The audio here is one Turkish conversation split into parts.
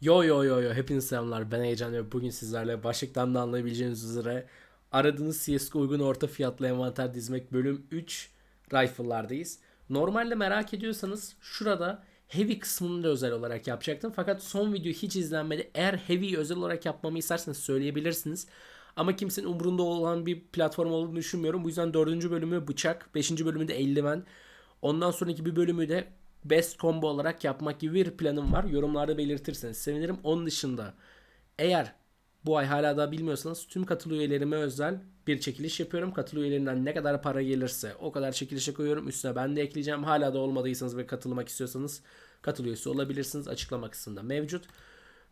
Yo yo yo yo hepiniz selamlar ben Heyecan ve bugün sizlerle başlıktan da anlayabileceğiniz üzere aradığınız CSGO uygun orta fiyatlı envanter dizmek bölüm 3 rifle'lardayız. Normalde merak ediyorsanız şurada heavy kısmını da özel olarak yapacaktım fakat son video hiç izlenmedi. Eğer heavy özel olarak yapmamı isterseniz söyleyebilirsiniz. Ama kimsenin umurunda olan bir platform olduğunu düşünmüyorum. Bu yüzden 4. bölümü bıçak, 5. bölümü de eldiven. Ondan sonraki bir bölümü de best combo olarak yapmak gibi bir planım var. Yorumlarda belirtirseniz sevinirim. Onun dışında eğer bu ay hala daha bilmiyorsanız tüm katıl üyelerime özel bir çekiliş yapıyorum. Katıl üyelerinden ne kadar para gelirse o kadar çekilişe koyuyorum. Üstüne ben de ekleyeceğim. Hala da olmadıysanız ve katılmak istiyorsanız katıl üyesi olabilirsiniz. Açıklama kısmında mevcut.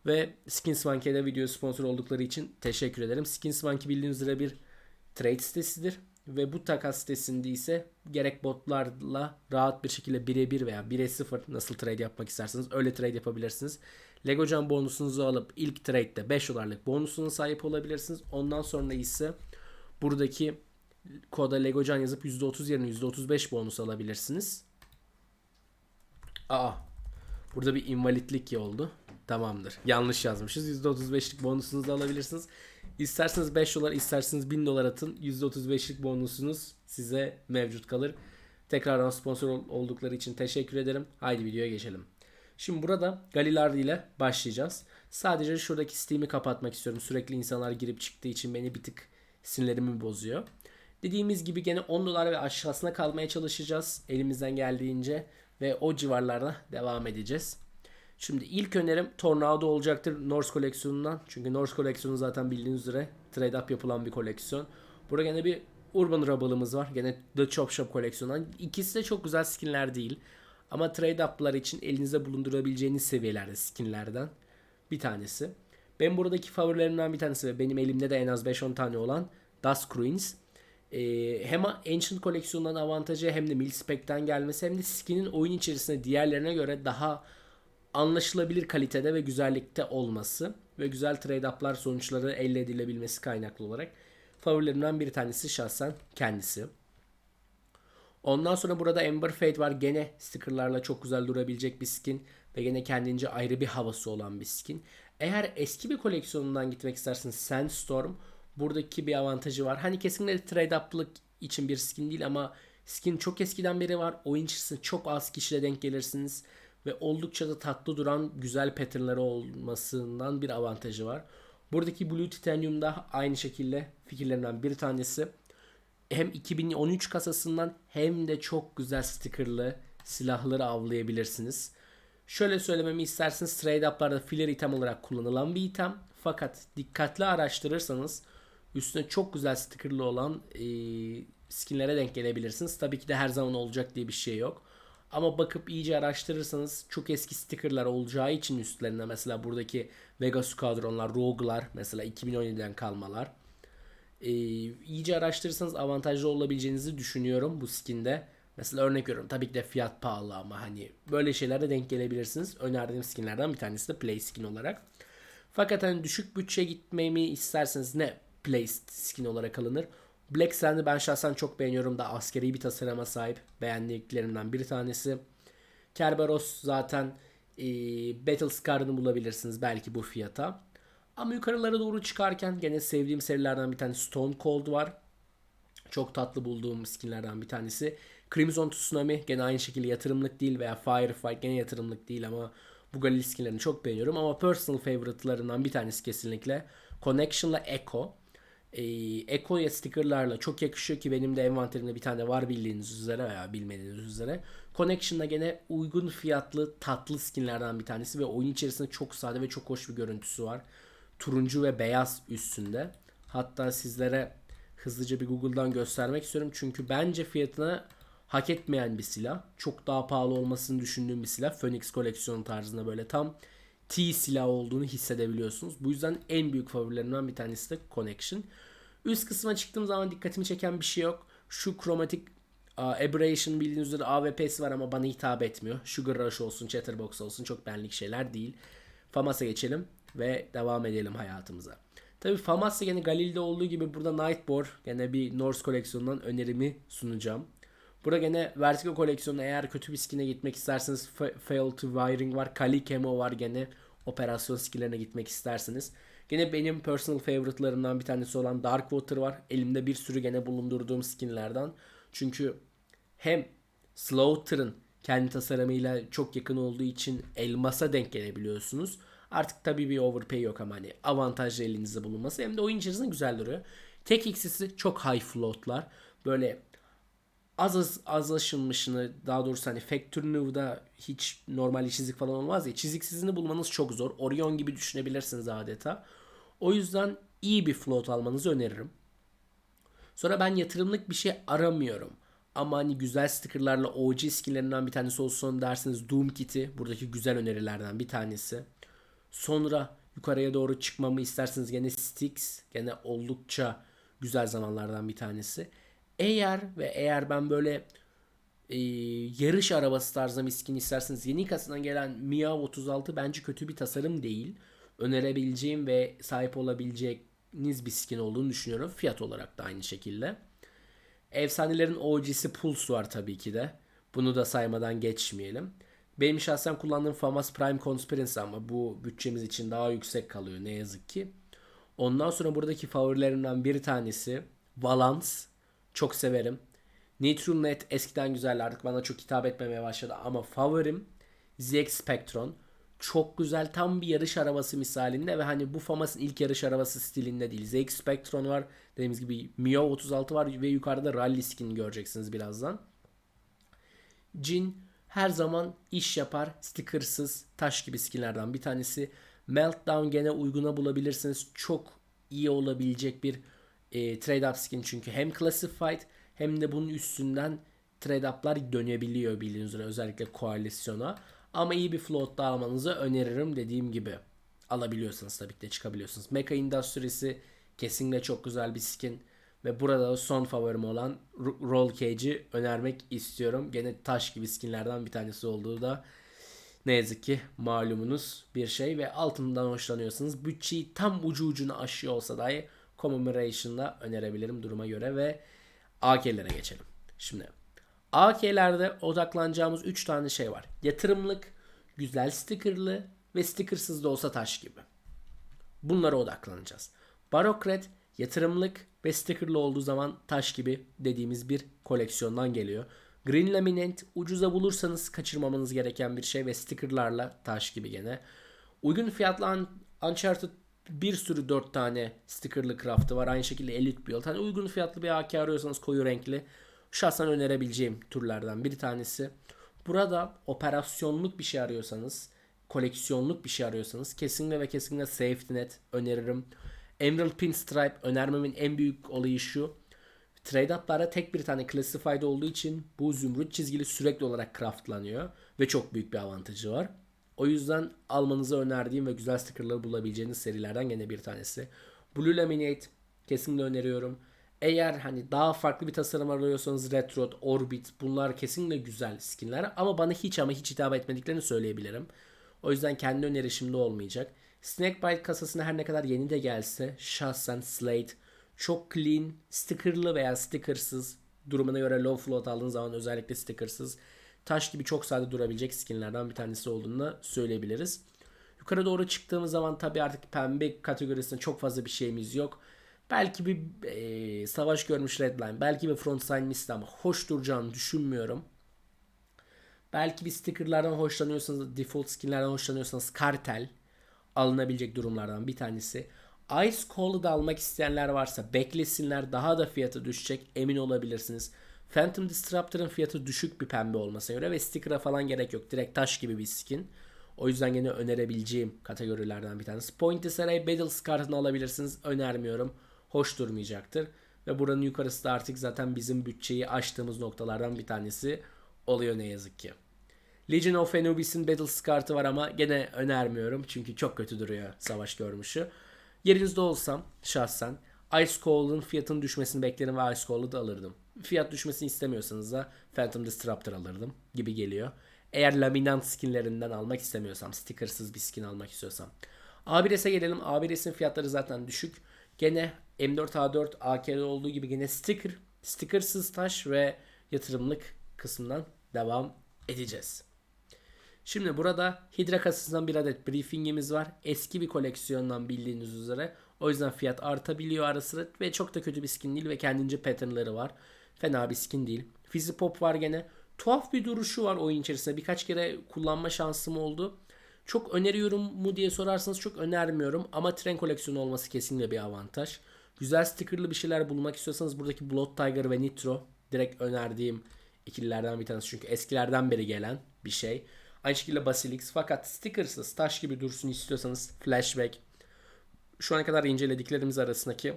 Ve Skinsmonkey'de video sponsor oldukları için teşekkür ederim. Skinsmonkey bildiğiniz üzere bir trade sitesidir. Ve bu takas sitesinde ise gerek botlarla rahat bir şekilde birebir veya 1'e 0 nasıl trade yapmak isterseniz öyle trade yapabilirsiniz. Legocan bonusunuzu alıp ilk trade'de 5 dolarlık bonusuna sahip olabilirsiniz. Ondan sonra ise buradaki koda Legocan yazıp %30 yerine %35 bonus alabilirsiniz. Aa burada bir invalidlik oldu. Tamamdır. Yanlış yazmışız. %35'lik bonusunuzu alabilirsiniz. İsterseniz 5 dolar, isterseniz 1000 dolar atın. %35'lik bonusunuz size mevcut kalır. Tekrardan sponsor oldukları için teşekkür ederim. Haydi videoya geçelim. Şimdi burada Galilardi ile başlayacağız. Sadece şuradaki Steam'i kapatmak istiyorum. Sürekli insanlar girip çıktığı için beni bir tık sinirlerimi bozuyor. Dediğimiz gibi gene 10 dolar ve aşağısına kalmaya çalışacağız elimizden geldiğince ve o civarlarda devam edeceğiz. Şimdi ilk önerim Tornado olacaktır Norse koleksiyonundan. Çünkü Norse koleksiyonu zaten bildiğiniz üzere trade up yapılan bir koleksiyon. Burada gene bir Urban Rubble'ımız var. Gene The Chop Shop koleksiyonundan. İkisi de çok güzel skinler değil. Ama trade up'lar için elinizde bulundurabileceğiniz seviyelerde skinlerden bir tanesi. Ben buradaki favorilerimden bir tanesi ve benim elimde de en az 5-10 tane olan Dust Cruins. Ee, hem Ancient koleksiyonundan avantajı hem de Milspec'ten gelmesi hem de skinin oyun içerisinde diğerlerine göre daha anlaşılabilir kalitede ve güzellikte olması ve güzel trade-up'lar sonuçları elde edilebilmesi kaynaklı olarak favorilerimden bir tanesi şahsen kendisi. Ondan sonra burada Ember Fate var. Gene stickerlarla çok güzel durabilecek bir skin ve gene kendince ayrı bir havası olan bir skin. Eğer eski bir koleksiyonundan gitmek isterseniz Sandstorm buradaki bir avantajı var. Hani kesinlikle trade up'lık için bir skin değil ama skin çok eskiden beri var. Oyun içerisinde çok az kişiyle denk gelirsiniz ve oldukça da tatlı duran güzel patternları olmasından bir avantajı var. Buradaki Blue Titanium da aynı şekilde fikirlerinden bir tanesi. Hem 2013 kasasından hem de çok güzel stickerlı silahları avlayabilirsiniz. Şöyle söylememi isterseniz trade up'larda filler item olarak kullanılan bir item. Fakat dikkatli araştırırsanız üstüne çok güzel stickerlı olan e, skinlere denk gelebilirsiniz. Tabii ki de her zaman olacak diye bir şey yok. Ama bakıp iyice araştırırsanız çok eski stickerlar olacağı için üstlerine mesela buradaki Vega Squadronlar, Rogue'lar mesela 2017'den kalmalar. Ee, iyice araştırırsanız avantajlı olabileceğinizi düşünüyorum bu skinde. Mesela örnek veriyorum tabii ki de fiyat pahalı ama hani böyle şeylere denk gelebilirsiniz. Önerdiğim skinlerden bir tanesi de play skin olarak. Fakat hani düşük bütçe gitmemi isterseniz ne play skin olarak alınır? Black Sand'ı ben şahsen çok beğeniyorum da askeri bir tasarıma sahip. Beğendiklerimden bir tanesi. Kerberos zaten e, Battle Scar'ını bulabilirsiniz belki bu fiyata. Ama yukarılara doğru çıkarken gene sevdiğim serilerden bir tanesi Stone Cold var. Çok tatlı bulduğum skinlerden bir tanesi. Crimson Tsunami gene aynı şekilde yatırımlık değil veya Firefight gene yatırımlık değil ama bu Galil skinlerini çok beğeniyorum. Ama personal favorite'larından bir tanesi kesinlikle Connection'la Echo e, Ekoya stickerlarla çok yakışıyor ki benim de envanterimde bir tane var bildiğiniz üzere veya bilmediğiniz üzere. Connection'da gene uygun fiyatlı tatlı skinlerden bir tanesi ve oyun içerisinde çok sade ve çok hoş bir görüntüsü var. Turuncu ve beyaz üstünde. Hatta sizlere hızlıca bir Google'dan göstermek istiyorum. Çünkü bence fiyatına hak etmeyen bir silah. Çok daha pahalı olmasını düşündüğüm bir silah. Phoenix koleksiyonu tarzında böyle tam T silah olduğunu hissedebiliyorsunuz. Bu yüzden en büyük favorilerimden bir tanesi de Connection. Üst kısma çıktığım zaman dikkatimi çeken bir şey yok. Şu kromatik uh, Aberration bildiğiniz üzere AWP'si var ama bana hitap etmiyor. Sugar Rush olsun, Chatterbox olsun çok benlik şeyler değil. Famas'a geçelim ve devam edelim hayatımıza. Tabi Famas'ta gene Galil'de olduğu gibi burada Nightbore gene bir Norse koleksiyonundan önerimi sunacağım. Burada gene Vertigo koleksiyonu eğer kötü bir skin'e gitmek isterseniz Fail to Wiring var. Kali Camo var gene. operasyon skilllerine gitmek isterseniz. Gene benim personal favorite'larımdan bir tanesi olan Darkwater var. Elimde bir sürü gene bulundurduğum skinlerden. Çünkü hem Slaughter'ın kendi tasarımıyla çok yakın olduğu için elmasa denk gelebiliyorsunuz. Artık tabii bir overpay yok ama hani avantajlı elinizde bulunması hem de oyun içerisinde güzel duruyor. Tek eksisi çok high floatlar. Böyle az az azlaşılmışını daha doğrusu hani Factory New'da hiç normal çizik falan olmaz ya çiziksizini bulmanız çok zor. Orion gibi düşünebilirsiniz adeta. O yüzden iyi bir float almanızı öneririm. Sonra ben yatırımlık bir şey aramıyorum. Ama hani güzel stickerlarla OG skillerinden bir tanesi olsun derseniz Doom Kit'i buradaki güzel önerilerden bir tanesi. Sonra yukarıya doğru çıkmamı isterseniz gene Styx gene oldukça güzel zamanlardan bir tanesi. Eğer ve eğer ben böyle e, yarış arabası tarzı bir skin isterseniz yeni kasından gelen Miav 36 bence kötü bir tasarım değil. Önerebileceğim ve sahip olabileceğiniz bir skin olduğunu düşünüyorum. Fiyat olarak da aynı şekilde. Efsanelerin OG'si Pulse var tabii ki de. Bunu da saymadan geçmeyelim. Benim şahsen kullandığım FAMAS Prime Conspiracy ama bu bütçemiz için daha yüksek kalıyor ne yazık ki. Ondan sonra buradaki favorilerimden bir tanesi Valance. Çok severim. Neutral Net eskiden güzeldi artık bana çok hitap etmemeye başladı ama favorim ZX Spectron. Çok güzel tam bir yarış arabası misalinde ve hani bu FAMAS'ın ilk yarış arabası stilinde değil. ZX Spectron var. Dediğimiz gibi Mio 36 var ve yukarıda Rally skin göreceksiniz birazdan. Jin her zaman iş yapar. Stickersız taş gibi skinlerden bir tanesi. Meltdown gene uyguna bulabilirsiniz. Çok iyi olabilecek bir e, trade up skin çünkü hem classified hem de bunun üstünden trade up'lar dönebiliyor bildiğiniz üzere özellikle koalisyona. Ama iyi bir float da almanızı öneririm dediğim gibi. Alabiliyorsanız tabii ki de çıkabiliyorsunuz. Mecha Industries'i kesinlikle çok güzel bir skin. Ve burada son favorim olan Roll Cage'i önermek istiyorum. Gene taş gibi skinlerden bir tanesi olduğu da ne yazık ki malumunuz bir şey ve altından hoşlanıyorsanız bütçeyi tam ucu ucuna aşıyor olsa dahi Commemoration'da önerebilirim duruma göre ve AK'lere geçelim. Şimdi AK'lerde odaklanacağımız 3 tane şey var. Yatırımlık, güzel stickerlı ve stickersız da olsa taş gibi. Bunlara odaklanacağız. Barokret yatırımlık ve stickerlı olduğu zaman taş gibi dediğimiz bir koleksiyondan geliyor. Green Laminate ucuza bulursanız kaçırmamanız gereken bir şey ve stickerlarla taş gibi gene. Uygun fiyatlı Uncharted bir sürü 4 tane stickerlı craft'ı var. Aynı şekilde Elite Build. Hani uygun fiyatlı bir AK arıyorsanız koyu renkli. Şahsen önerebileceğim türlerden bir tanesi. Burada operasyonluk bir şey arıyorsanız, koleksiyonluk bir şey arıyorsanız kesinlikle ve kesinlikle Safety Net öneririm. Emerald Pinstripe önermemin en büyük olayı şu. Trade up'larda tek bir tane classified olduğu için bu zümrüt çizgili sürekli olarak craftlanıyor ve çok büyük bir avantajı var. O yüzden almanızı önerdiğim ve güzel stickerları bulabileceğiniz serilerden gene bir tanesi. Blue Laminate kesinlikle öneriyorum. Eğer hani daha farklı bir tasarım arıyorsanız Retro, Orbit bunlar kesinlikle güzel skinler ama bana hiç ama hiç hitap etmediklerini söyleyebilirim. O yüzden kendi önerişimde olmayacak. Snakebite kasasına her ne kadar yeni de gelse şahsen Slate çok clean, stickerlı veya stickersız durumuna göre low float aldığınız zaman özellikle stickersız taş gibi çok sade durabilecek skinlerden bir tanesi olduğunu söyleyebiliriz. Yukarı doğru çıktığımız zaman tabi artık pembe kategorisinde çok fazla bir şeyimiz yok. Belki bir e, savaş görmüş Redline, belki bir Frontline Mist ama hoş duracağını düşünmüyorum. Belki bir stickerlardan hoşlanıyorsanız, default skinlerden hoşlanıyorsanız kartel alınabilecek durumlardan bir tanesi. Ice Cold'u da almak isteyenler varsa beklesinler daha da fiyatı düşecek emin olabilirsiniz. Phantom Disruptor'ın fiyatı düşük bir pembe olmasına göre ve sticker'a falan gerek yok. Direkt taş gibi bir skin. O yüzden yine önerebileceğim kategorilerden bir tanesi. Pointy Saray Battle Scar'ını alabilirsiniz. Önermiyorum. Hoş durmayacaktır. Ve buranın yukarısı da artık zaten bizim bütçeyi aştığımız noktalardan bir tanesi oluyor ne yazık ki. Legion of Anubis'in Battle Scar'ı var ama gene önermiyorum. Çünkü çok kötü duruyor savaş görmüşü. Yerinizde olsam şahsen Ice Cold'un fiyatının düşmesini beklerim ve Ice Cold'u da alırdım. Fiyat düşmesini istemiyorsanız da Phantom Disruptor alırdım gibi geliyor. Eğer laminant skinlerinden almak istemiyorsam, stickersız bir skin almak istiyorsam. A1S'e gelelim. A1S'in fiyatları zaten düşük. Gene M4A4 AK'de olduğu gibi gene sticker, stickersız taş ve yatırımlık kısmından devam edeceğiz. Şimdi burada Hydra kasasından bir adet briefingimiz var. Eski bir koleksiyondan bildiğiniz üzere. O yüzden fiyat artabiliyor ara sıra ve çok da kötü bir skin değil ve kendince patternları var. Fena bir skin değil. Fizzy Pop var gene. Tuhaf bir duruşu var oyun içerisinde. Birkaç kere kullanma şansım oldu. Çok öneriyorum mu diye sorarsanız çok önermiyorum. Ama tren koleksiyonu olması kesinlikle bir avantaj. Güzel stickerlı bir şeyler bulmak istiyorsanız buradaki Blood Tiger ve Nitro direkt önerdiğim ikililerden bir tanesi. Çünkü eskilerden beri gelen bir şey. Aynı şekilde Basilix fakat stickersız taş gibi dursun istiyorsanız Flashback. Şu ana kadar incelediklerimiz arasındaki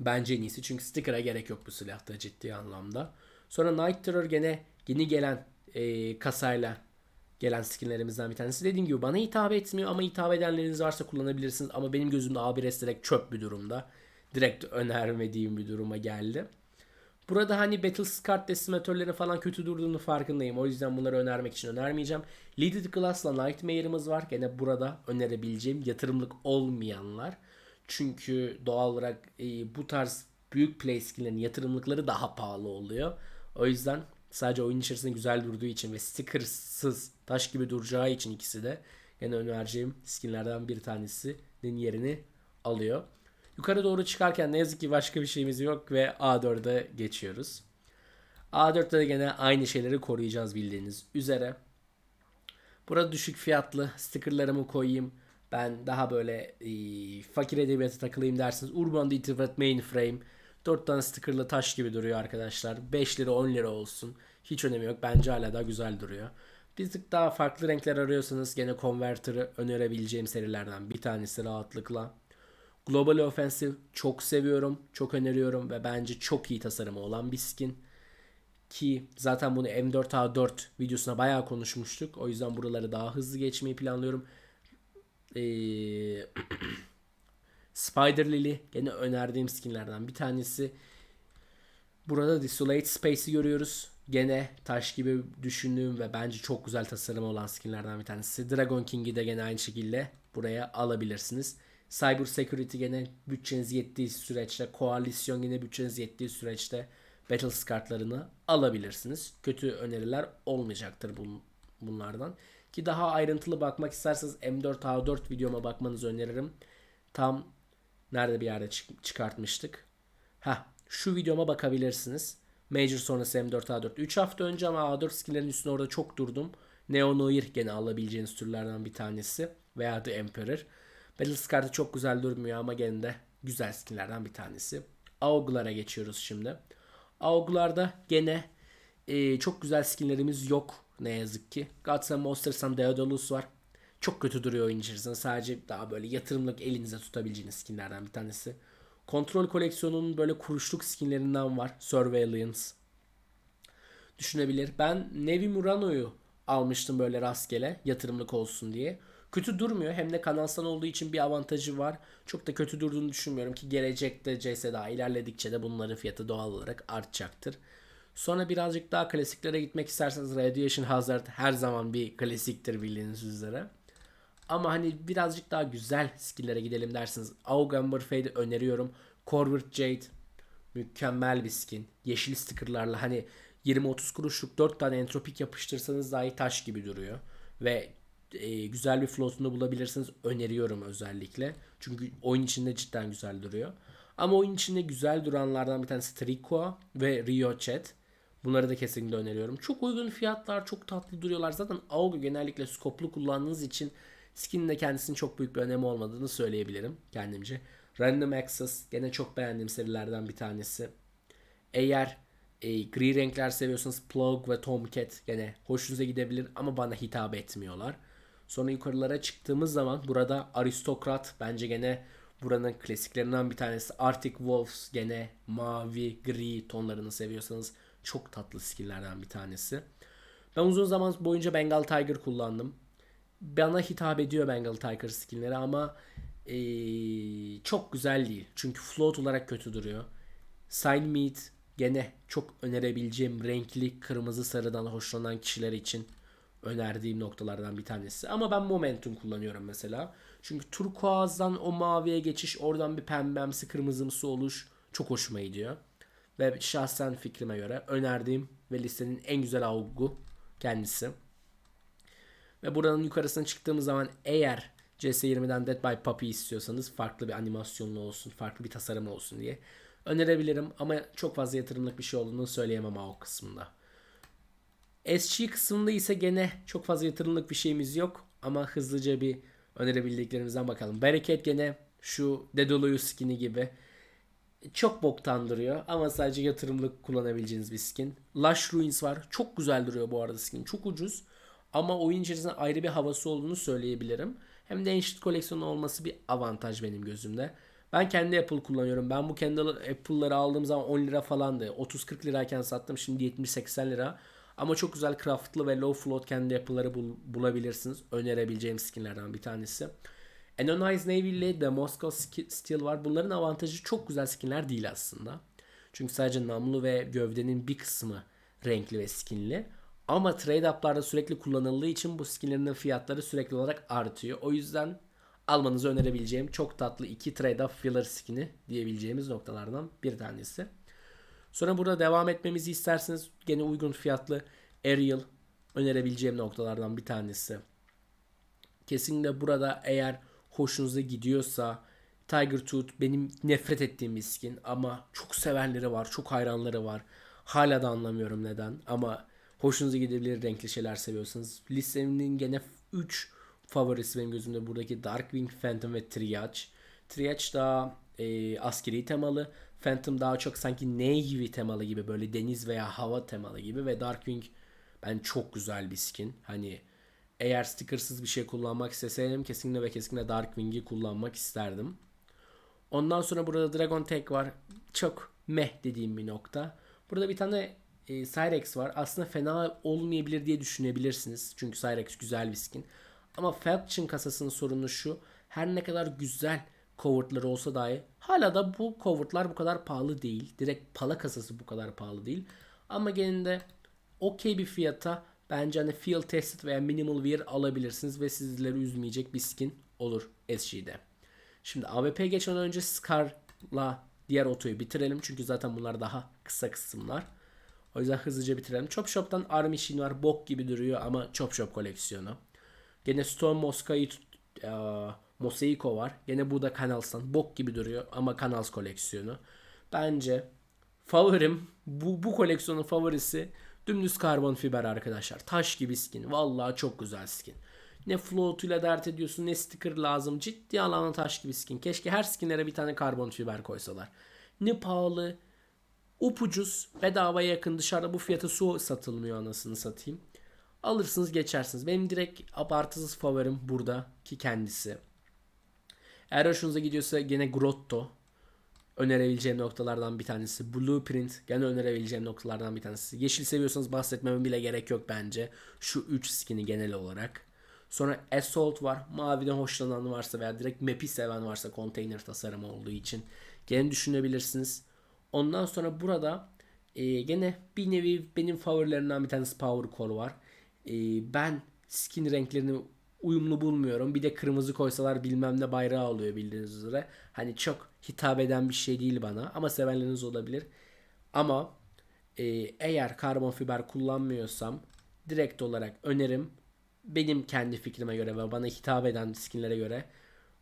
bence en iyisi. Çünkü sticker'a gerek yok bu silahta ciddi anlamda. Sonra Night Terror gene yeni gelen e, kasayla gelen skinlerimizden bir tanesi. Dediğim gibi bana hitap etmiyor ama hitap edenleriniz varsa kullanabilirsiniz. Ama benim gözümde A1S direkt çöp bir durumda. Direkt önermediğim bir duruma geldi. Burada hani Battle Scar desimatörleri falan kötü durduğunu farkındayım. O yüzden bunları önermek için önermeyeceğim. Leaded Glass'la Nightmare'ımız var. Gene burada önerebileceğim yatırımlık olmayanlar. Çünkü doğal olarak e, bu tarz büyük play skill'lerin yatırımlıkları daha pahalı oluyor. O yüzden sadece oyun içerisinde güzel durduğu için ve stickersız taş gibi duracağı için ikisi de gene önereceğim skinlerden bir tanesinin yerini alıyor. Yukarı doğru çıkarken ne yazık ki başka bir şeyimiz yok ve A4'e geçiyoruz. A4'te de gene aynı şeyleri koruyacağız bildiğiniz üzere. Burada düşük fiyatlı stickerlarımı koyayım. Ben daha böyle e, fakir edebiyatı takılayım derseniz Urban Detective Mainframe 4 tane stickerlı taş gibi duruyor arkadaşlar. 5 lira 10 lira olsun. Hiç önemi yok. Bence hala da güzel duruyor. Bir tık daha farklı renkler arıyorsanız gene Converter'ı önerebileceğim serilerden bir tanesi rahatlıkla. Global Offensive çok seviyorum, çok öneriyorum ve bence çok iyi tasarımı olan bir skin. Ki zaten bunu M4A4 videosuna bayağı konuşmuştuk. O yüzden buraları daha hızlı geçmeyi planlıyorum. Ee, Spider Lily gene önerdiğim skinlerden bir tanesi. Burada Desolate Space'i görüyoruz. Gene taş gibi düşündüğüm ve bence çok güzel tasarımı olan skinlerden bir tanesi. Dragon King'i de gene aynı şekilde buraya alabilirsiniz. Cyber Security gene bütçeniz yettiği süreçte, koalisyon yine bütçeniz yettiği süreçte Battle kartlarını alabilirsiniz. Kötü öneriler olmayacaktır bun, bunlardan. Ki daha ayrıntılı bakmak isterseniz M4A4 videoma bakmanızı öneririm. Tam nerede bir yerde çık- çıkartmıştık. Ha, şu videoma bakabilirsiniz. Major sonrası M4A4. 3 hafta önce ama A4 skinlerin üstüne orada çok durdum. Neo Noir gene alabileceğiniz türlerden bir tanesi. Veya The Emperor. Battlescar'da çok güzel durmuyor ama gene de güzel skinlerden bir tanesi. Aug'lara geçiyoruz şimdi. Aug'larda gene e, çok güzel skinlerimiz yok ne yazık ki. And Monsters'tan Deodolus var. Çok kötü duruyor oyun. Sadece daha böyle yatırımlık elinize tutabileceğiniz skinlerden bir tanesi. Kontrol koleksiyonunun böyle kuruşluk skinlerinden var. Surveillance. Düşünebilir. Ben Nevi Murano'yu almıştım böyle rastgele yatırımlık olsun diye. Kötü durmuyor. Hem de kanalsal olduğu için bir avantajı var. Çok da kötü durduğunu düşünmüyorum ki gelecekte CS daha ilerledikçe de bunların fiyatı doğal olarak artacaktır. Sonra birazcık daha klasiklere gitmek isterseniz Radiation Hazard her zaman bir klasiktir bildiğiniz üzere. Ama hani birazcık daha güzel skill'lere gidelim derseniz Augamber Fade'i öneriyorum. Corvert Jade mükemmel bir skin. Yeşil stickerlarla hani 20-30 kuruşluk 4 tane entropik yapıştırsanız dahi taş gibi duruyor. Ve e, güzel bir floatunu bulabilirsiniz. Öneriyorum özellikle. Çünkü oyun içinde cidden güzel duruyor. Ama oyun içinde güzel duranlardan bir tanesi Trico ve Rio Chat. Bunları da kesinlikle öneriyorum. Çok uygun fiyatlar, çok tatlı duruyorlar. Zaten AUG genellikle skoplu kullandığınız için skinin de kendisinin çok büyük bir önemi olmadığını söyleyebilirim kendimce. Random Access gene çok beğendiğim serilerden bir tanesi. Eğer e, gri renkler seviyorsanız Plug ve Tomcat gene hoşunuza gidebilir ama bana hitap etmiyorlar. Sonra yukarılara çıktığımız zaman burada Aristokrat bence gene buranın klasiklerinden bir tanesi. Arctic Wolves gene mavi, gri tonlarını seviyorsanız çok tatlı skilllerden bir tanesi. Ben uzun zaman boyunca Bengal Tiger kullandım. Bana hitap ediyor Bengal Tiger skinleri ama ee, çok güzel değil. Çünkü float olarak kötü duruyor. Sign Meat gene çok önerebileceğim renkli kırmızı sarıdan hoşlanan kişiler için önerdiğim noktalardan bir tanesi. Ama ben Momentum kullanıyorum mesela. Çünkü turkuazdan o maviye geçiş, oradan bir pembemsi kırmızımsı oluş çok hoşuma gidiyor. Ve şahsen fikrime göre önerdiğim ve listenin en güzel avgu kendisi. Ve buranın yukarısına çıktığımız zaman eğer CS20'den Dead by Puppy istiyorsanız farklı bir animasyonlu olsun, farklı bir tasarım olsun diye önerebilirim. Ama çok fazla yatırımlık bir şey olduğunu söyleyemem o kısmında. SG kısmında ise gene çok fazla yatırımlık bir şeyimiz yok. Ama hızlıca bir önerebildiklerimizden bakalım. Barricade gene şu Dedolu'yu skin'i gibi çok boktan duruyor ama sadece yatırımlık kullanabileceğiniz bir skin. Lush Ruins var. Çok güzel duruyor bu arada skin. Çok ucuz. Ama oyun içerisinde ayrı bir havası olduğunu söyleyebilirim. Hem de Ancient koleksiyonu olması bir avantaj benim gözümde. Ben kendi Apple kullanıyorum. Ben bu kendi Apple'ları aldığım zaman 10 lira falandı. 30-40 lirayken sattım. Şimdi 70-80 lira. Ama çok güzel craftlı ve low float kendi Apple'ları bul- bulabilirsiniz. Önerebileceğim skinlerden bir tanesi. Anonized Navy ile de Moscow Steel var. Bunların avantajı çok güzel skinler değil aslında. Çünkü sadece namlu ve gövdenin bir kısmı renkli ve skinli. Ama trade up'larda sürekli kullanıldığı için bu skinlerin fiyatları sürekli olarak artıyor. O yüzden almanızı önerebileceğim çok tatlı iki trade up filler skin'i diyebileceğimiz noktalardan bir tanesi. Sonra burada devam etmemizi isterseniz gene uygun fiyatlı Ariel önerebileceğim noktalardan bir tanesi. Kesinlikle burada eğer hoşunuza gidiyorsa Tiger Tooth benim nefret ettiğim bir skin ama çok sevenleri var, çok hayranları var. Hala da anlamıyorum neden ama hoşunuza gidebilir renkli şeyler seviyorsanız. Listemin gene 3 favorisi benim gözümde buradaki Darkwing, Phantom ve Triage. Triage daha e, askeri temalı. Phantom daha çok sanki Navy temalı gibi böyle deniz veya hava temalı gibi ve Darkwing ben çok güzel bir skin. Hani eğer stickersız bir şey kullanmak isteseydim kesinlikle ve kesinlikle Darkwing'i kullanmak isterdim. Ondan sonra burada Dragon Tag var. Çok meh dediğim bir nokta. Burada bir tane e, Cyrex var. Aslında fena olmayabilir diye düşünebilirsiniz. Çünkü Cyrex güzel bir skin. Ama Faction kasasının sorunu şu. Her ne kadar güzel covertları olsa dahi hala da bu covertlar bu kadar pahalı değil. Direkt pala kasası bu kadar pahalı değil. Ama genelde okey bir fiyata bence hani field tested veya minimal wear alabilirsiniz ve sizleri üzmeyecek bir skin olur SG'de. Şimdi AWP geçmeden önce Scar'la diğer otoyu bitirelim. Çünkü zaten bunlar daha kısa kısımlar. O yüzden hızlıca bitirelim. Chop Shop'tan Army Shin var. Bok gibi duruyor ama Chop Shop koleksiyonu. Gene Stone Mosca'yı e, Mosaiko var. Gene bu da Canals'tan. Bok gibi duruyor ama Canals koleksiyonu. Bence favorim bu, bu koleksiyonun favorisi dümdüz karbon fiber arkadaşlar. Taş gibi skin. Vallahi çok güzel skin. Ne floatuyla dert ediyorsun ne sticker lazım. Ciddi alana taş gibi skin. Keşke her skinlere bir tane karbon fiber koysalar. Ne pahalı, upucuz, bedavaya yakın dışarıda bu fiyata su satılmıyor anasını satayım. Alırsınız geçersiniz. Benim direkt abartısız favorim burada ki kendisi. Eğer hoşunuza gidiyorsa gene Grotto önerebileceğim noktalardan bir tanesi. Blueprint gene önerebileceğim noktalardan bir tanesi. Yeşil seviyorsanız bahsetmeme bile gerek yok bence. Şu 3 skin'i genel olarak. Sonra Assault var. Maviden hoşlanan varsa veya direkt map'i seven varsa konteyner tasarımı olduğu için gene düşünebilirsiniz. Ondan sonra burada e, gene bir nevi benim favorilerimden bir tanesi Power Core var. E, ben skin renklerini uyumlu bulmuyorum. Bir de kırmızı koysalar bilmem ne bayrağı oluyor bildiğiniz üzere. Hani çok hitap eden bir şey değil bana ama sevenleriniz olabilir. Ama e, eğer karbon fiber kullanmıyorsam direkt olarak önerim benim kendi fikrime göre ve bana hitap eden skinlere göre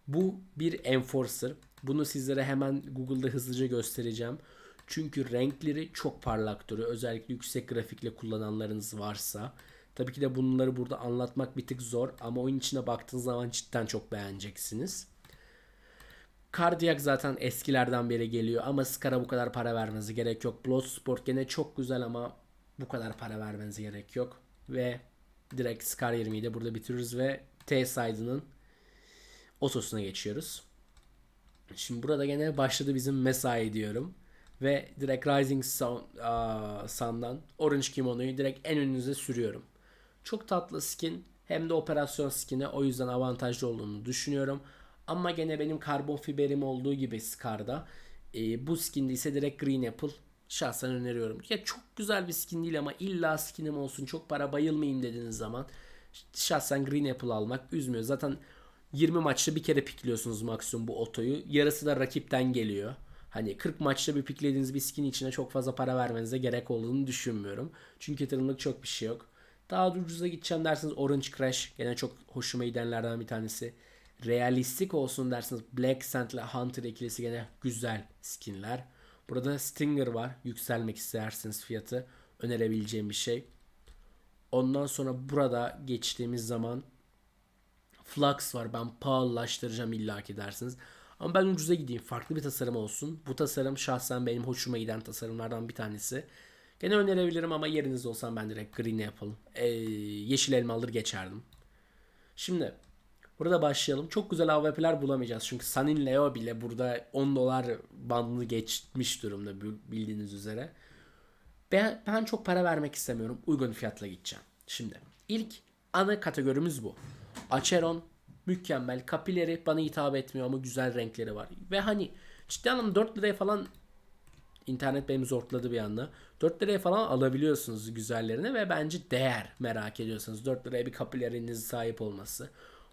bu bir enforcer. Bunu sizlere hemen Google'da hızlıca göstereceğim. Çünkü renkleri çok parlak duruyor. Özellikle yüksek grafikle kullananlarınız varsa. Tabii ki de bunları burada anlatmak bir tık zor ama oyun içine baktığınız zaman cidden çok beğeneceksiniz. Cardiac zaten eskilerden beri geliyor ama Scar'a bu kadar para vermenize gerek yok. Bloodsport gene çok güzel ama bu kadar para vermenize gerek yok. Ve direkt Scar 20'yi de burada bitiriyoruz ve T-Side'ının otosuna geçiyoruz. Şimdi burada gene başladı bizim mesai diyorum. Ve direkt Rising Sun, uh, Sun'dan Orange Kimono'yu direkt en önünüze sürüyorum. Çok tatlı skin hem de operasyon skin'i o yüzden avantajlı olduğunu düşünüyorum. Ama gene benim karbon fiberim olduğu gibi Scar'da e, bu skinde ise direkt Green Apple şahsen öneriyorum. Ya çok güzel bir skin değil ama illa skinim olsun çok para bayılmayayım dediğiniz zaman şahsen Green Apple almak üzmüyor. Zaten 20 maçta bir kere pikliyorsunuz maksimum bu otoyu. Yarısı da rakipten geliyor. Hani 40 maçta bir piklediğiniz bir skin içine çok fazla para vermenize gerek olduğunu düşünmüyorum. Çünkü yatırımlık çok bir şey yok. Daha da ucuza gideceğim derseniz Orange Crash gene çok hoşuma gidenlerden bir tanesi. Realistik olsun derseniz Black Sand ile Hunter ikilisi gene güzel skinler. Burada Stinger var. Yükselmek isterseniz fiyatı önerebileceğim bir şey. Ondan sonra burada geçtiğimiz zaman Flux var. Ben pahalılaştıracağım illaki dersiniz. Ama ben ucuza gideyim. Farklı bir tasarım olsun. Bu tasarım şahsen benim hoşuma giden tasarımlardan bir tanesi. Gene önerebilirim ama yeriniz olsam ben direkt green'e yapalım. Ee, yeşil elma alır geçerdim. Şimdi burada başlayalım. Çok güzel AWP'ler bulamayacağız. Çünkü Sanin Leo bile burada 10 dolar bandını geçmiş durumda bildiğiniz üzere. Ben, ben çok para vermek istemiyorum. Uygun fiyatla gideceğim. Şimdi ilk ana kategorimiz bu. Acheron mükemmel. Kapileri bana hitap etmiyor ama güzel renkleri var. Ve hani ciddi anlamda 4 liraya falan internet benim zorladı bir anda. 4 liraya falan alabiliyorsunuz güzellerini ve bence değer merak ediyorsanız. 4 liraya bir kapileriniz sahip olması.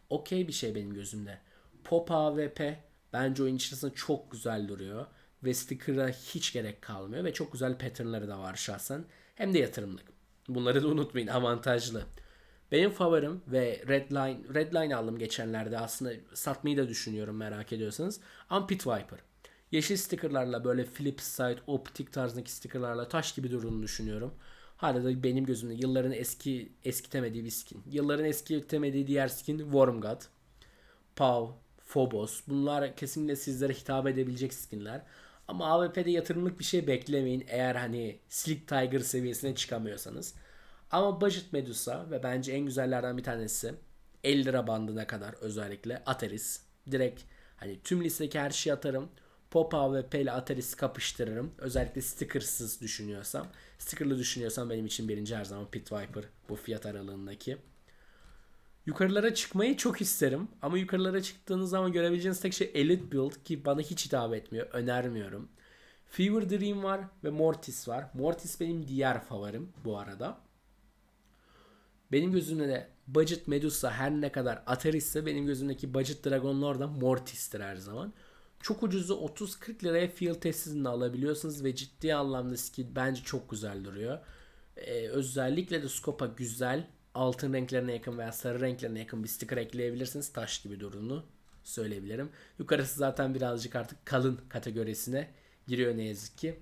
Okey bir şey benim gözümde. Pop AWP bence oyun içerisinde çok güzel duruyor. Ve sticker'a hiç gerek kalmıyor. Ve çok güzel patternları da var şahsen. Hem de yatırımlık. Bunları da unutmayın avantajlı. Benim favorim ve Redline, Redline aldım geçenlerde aslında satmayı da düşünüyorum merak ediyorsanız. Ama Pit Viper. Yeşil stickerlarla böyle flip side optik tarzındaki stickerlarla taş gibi durduğunu düşünüyorum. Hala da benim gözümde yılların eski eskitemediği bir skin. Yılların eskitemediği diğer skin Wormgod. Pav, Phobos. Bunlar kesinlikle sizlere hitap edebilecek skinler. Ama AWP'de yatırımlık bir şey beklemeyin eğer hani Slick Tiger seviyesine çıkamıyorsanız. Ama Budget Medusa ve bence en güzellerden bir tanesi 50 lira bandına kadar özellikle Ateris. Direkt hani tüm listedeki her şeyi atarım. Pop AWP ile Ateris kapıştırırım. Özellikle stickersız düşünüyorsam. Stickerlı düşünüyorsam benim için birinci her zaman Pit Viper bu fiyat aralığındaki. Yukarılara çıkmayı çok isterim. Ama yukarılara çıktığınız zaman görebileceğiniz tek şey Elite Build ki bana hiç hitap etmiyor. Önermiyorum. Fever Dream var ve Mortis var. Mortis benim diğer favorim bu arada. Benim gözümde de Budget Medusa her ne kadar Ateris ise benim gözümdeki Budget Dragon Lord da Mortis'tir her zaman. Çok ucuzu 30-40 liraya field testini alabiliyorsunuz ve ciddi anlamda skin bence çok güzel duruyor. Ee, özellikle de scope'a güzel altın renklerine yakın veya sarı renklerine yakın bir sticker ekleyebilirsiniz. Taş gibi durduğunu söyleyebilirim. Yukarısı zaten birazcık artık kalın kategorisine giriyor ne yazık ki.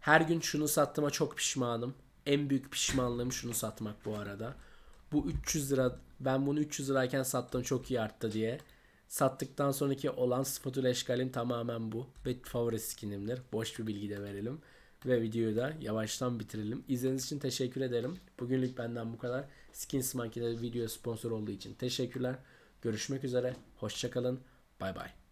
Her gün şunu sattığıma çok pişmanım. En büyük pişmanlığım şunu satmak bu arada. Bu 300 lira ben bunu 300 lirayken sattım çok iyi arttı diye. Sattıktan sonraki olan spatula eşkalim tamamen bu. Ve favori skinimdir. Boş bir bilgi de verelim. Ve videoyu da yavaştan bitirelim. İzlediğiniz için teşekkür ederim. Bugünlük benden bu kadar. Skins Monkey'de video sponsor olduğu için teşekkürler. Görüşmek üzere. Hoşçakalın. Bay bay.